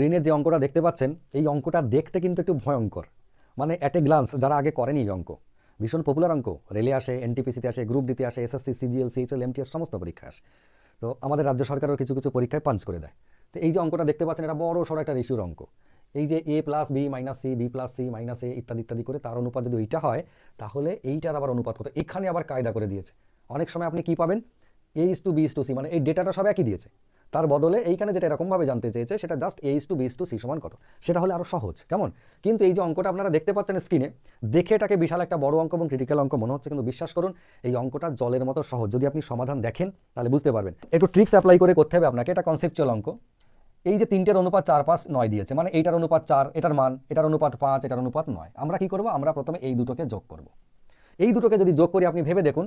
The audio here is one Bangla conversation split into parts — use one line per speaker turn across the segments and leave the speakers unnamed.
স্ক্রিনে যে অঙ্কটা দেখতে পাচ্ছেন, এই অঙ্কটা দেখতে কিন্তু একটু ভয়ঙ্কর। মানে অ্যাট এ গ্লান্স যারা আগে করেনি এই অঙ্ক, ভীষণ পপুলার অঙ্ক রেলে আসে এনটিপিসিতে আসে গ্রুপ ডিতে আসে এসএসসি সিজিএল সিএইচএল এমটিএস সমস্ত পরীক্ষা আসে। তো আমাদের রাজ্য সরকারও কিছু কিছু পরীক্ষায় পাঞ্চ করে দেয়। তো এই যে অঙ্কটা দেখতে পাচ্ছেন, এটা বড় সড়ো একটা রেশিওর অঙ্ক। এই যে A plus B minus C B plus C minus A ইত্যাদি ইত্যাদি করে তার অনুপাত যদি ওইটা হয়, তাহলে এইটার আবার অনুপাত কত? এখানে আবার কায়দা করে দিয়েছে। অনেক সময় আপনি কি পাবেন? A is to B is to C মানে এই ডেটাটা সব একই দিয়েছে। তার বদলে এইখানে যেটা এরকমভাবে জানতে চেয়েছে, সেটা just A is to B is to C সমান কত? সেটা হলে আরও সহজ। কেমন? কিন্তু এই যে অঙ্কটা আপনারা দেখতে পাচ্ছেন স্ক্রিনে দেখে এটাকে বিশাল একটা বড় অঙ্ক এবং ক্রিটিক্যাল অঙ্ক মনে হচ্ছে, কিন্তু বিশ্বাস করুন, এই অঙ্কটা জলের মতো সহজ। যদি আপনি সমাধান দেখেন, তাহলে বুঝতে পারবেন। একটু ট্রিক্স অ্যাপ্লাই করে করতে হবে আপনাকে, এটা কনসেপচুয়াল অঙ্ক। এই যে তিনটের অনুপাত চার, পাঁচ, নয় দিয়েছে মানে এইটার অনুপাত চার, এটার মান, এটার অনুপাত পাঁচ, এটার অনুপাত নয়। আমরা কি করব? আমরা প্রথমে এই দুটোকে যোগ করব। এই দুটোকে যদি যোগ করি, আপনি ভেবে দেখুন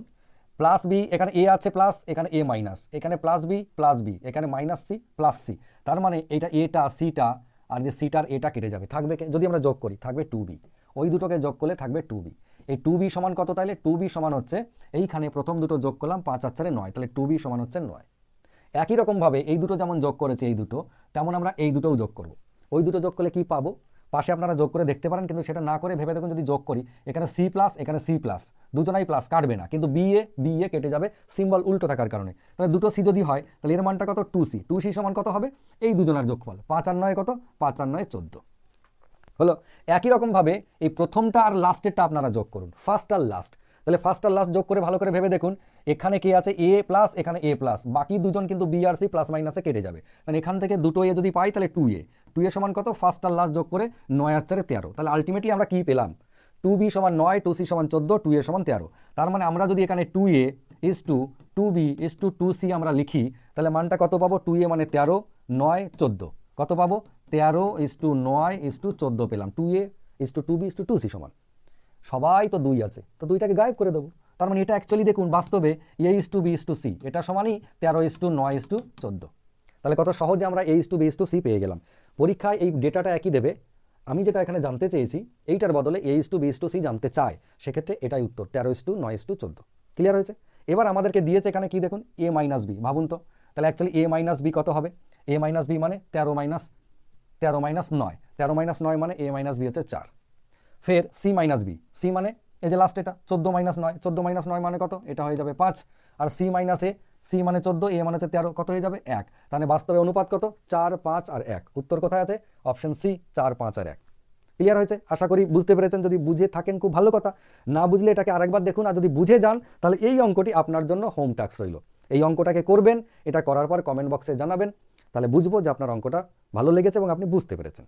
প্লাস বি, এখানে এ আছে প্লাস, এখানে এ মাইনাস। এখানে প্লাস বি প্লাস বি। এখানে মাইনাস সি, প্লাস সি। তার মানে এটা এটা সিটা আর যে সিটার এটা কেটে যাবে। থাকবে? যদি আমরা যোগ করি, থাকবে টু বি। ওই দুটোকে যোগ করলে থাকবে টু বি। এই টু বি সমান কত তাহলে টু বি সমান হচ্ছে এইখানে প্রথম দুটো যোগ করলাম, পাঁচ আর চারে নয়। তাহলে টু বি সমান হচ্ছে নয়। একই রকমভাবে এই দুটো যেমন যোগ করেছে এই দুটো, তেমন আমরা এই দুটোও যোগ করব। ওই দুটো যোগ করলে কি পাবো? পাশে আপনারা যোগ করে দেখতে পারেন, কিন্তু সেটা না করে ভেবে দেখুন যদি যোগ করি, এখানে সি প্লাস এখানে সি প্লাস দুজনাই প্লাস কাটবে না। কিন্তু বি এ বি এ কেটে যাবে সিম্বল উল্টো থাকার কারণে। তাহলে দুটো সি যদি হয়, তাহলে এর মানটা কত? টু সি টু সি সমান কত হবে? এই দুজনের যোগফল। পাঁচ আর নয় কত? পাঁচ আর নয় চোদ্দ। হলো? একই রকমভাবে এই প্রথমটা আর লাস্টেরটা আপনারা যোগ করুন। ফার্স্ট আর লাস্ট তাহলে ফার্স্ট আর লাস্ট যোগ করে ভালো করে ভেবে দেখুন, এখানে কে আছে? এ প্লাস এখানে এ প্লাস বাকি দুজন কিন্তু বি আর সি প্লাস মাইনাসে কেটে যাবে। তাহলে এখান থেকে দুটো এ যদি পাই, তাহলে টু এ টু এ সমান কত ফার্স্ট আর লাস্ট যোগ করে নয় আর চারে তেরো তাহলে আলটিমেটলি আমরা কী পেলাম টু বি সমান নয় টু সি সমান চোদ্দ টু এ সমান তেরো তার মানে আমরা যদি এখানে two A is to two B is to two C আমরা লিখি তাহলে মানটা কত পাবো টু এ মানে তেরো নয় চোদ্দ কত পাবো তেরো ইস টু নয় ইস টু চোদ্দ পেলাম two A is to two B is to two C সমান সবাই তো দুই আছে তো দুইটাকে গায়েব করে দেবো তার মানে এটা অ্যাকচুয়ালি দেখুন বাস্তবে A is to B is to C এটা সমানই তেরো ইস টু নয় ইস টু চোদ্দ তাহলে কত সহজে আমরা A is to B is to C পেয়ে গেলাম পরীক্ষায় এই ডেটাটা একই দেবে। আমি যেটা এখানে জানতে চেয়েছি, এইটার বদলে A is to B is to C জানতে চায়, সেক্ষেত্রে এটাই উত্তর, তেরো ইস টু নয় ইস টু চোদ্দ। ক্লিয়ার হয়েছে? এবার আমাদেরকে দিয়েছে এখানে কি দেখুন? এ মাইনাস বি ভাবুন তো। তাহলে অ্যাকচুয়ালি এ মাইনাস বি কত হবে? এ মাইনাস বি মানে তেরো মাইনাস তেরো মাইনাস নয়। তেরো মাইনাস নয় মানে এ মাইনাস বি হচ্ছে চার। ফের সি মাইনাস বি সি মানে এই যে লাস্ট এটা, চোদ্দ মাইনাস নয়, চোদ্দ মাইনাস নয় মানে কত? এটা হয়ে যাবে পাঁচ। আর সি মাইনাস এ সি মানে চোদ্দ এ মানে হচ্ছে তেরো, কত হয়ে যাবে? এক। তাহলে বাস্তবে অনুপাত কত? চার, পাঁচ আর এক। উত্তর কোথায় আছে? অপশন সি চার, পাঁচ আর এক। ক্লিয়ার হয়েছে? আশা করি বুঝতে পেরেছেন। যদি বুঝে থাকেন, খুব ভালো কথা। না বুঝলে এটাকে আরেকবার দেখুন আর যদি বুঝে যান, তাহলে এই অঙ্কটি আপনার জন্য হোম টাস্ক রইল। এই অঙ্কটাকে করবেন, এটা করার পর কমেন্ট বক্সে জানাবেন। তাহলে বুঝব যে আপনার অঙ্কটা ভালো লেগেছে এবং আপনি বুঝতে পেরেছেন।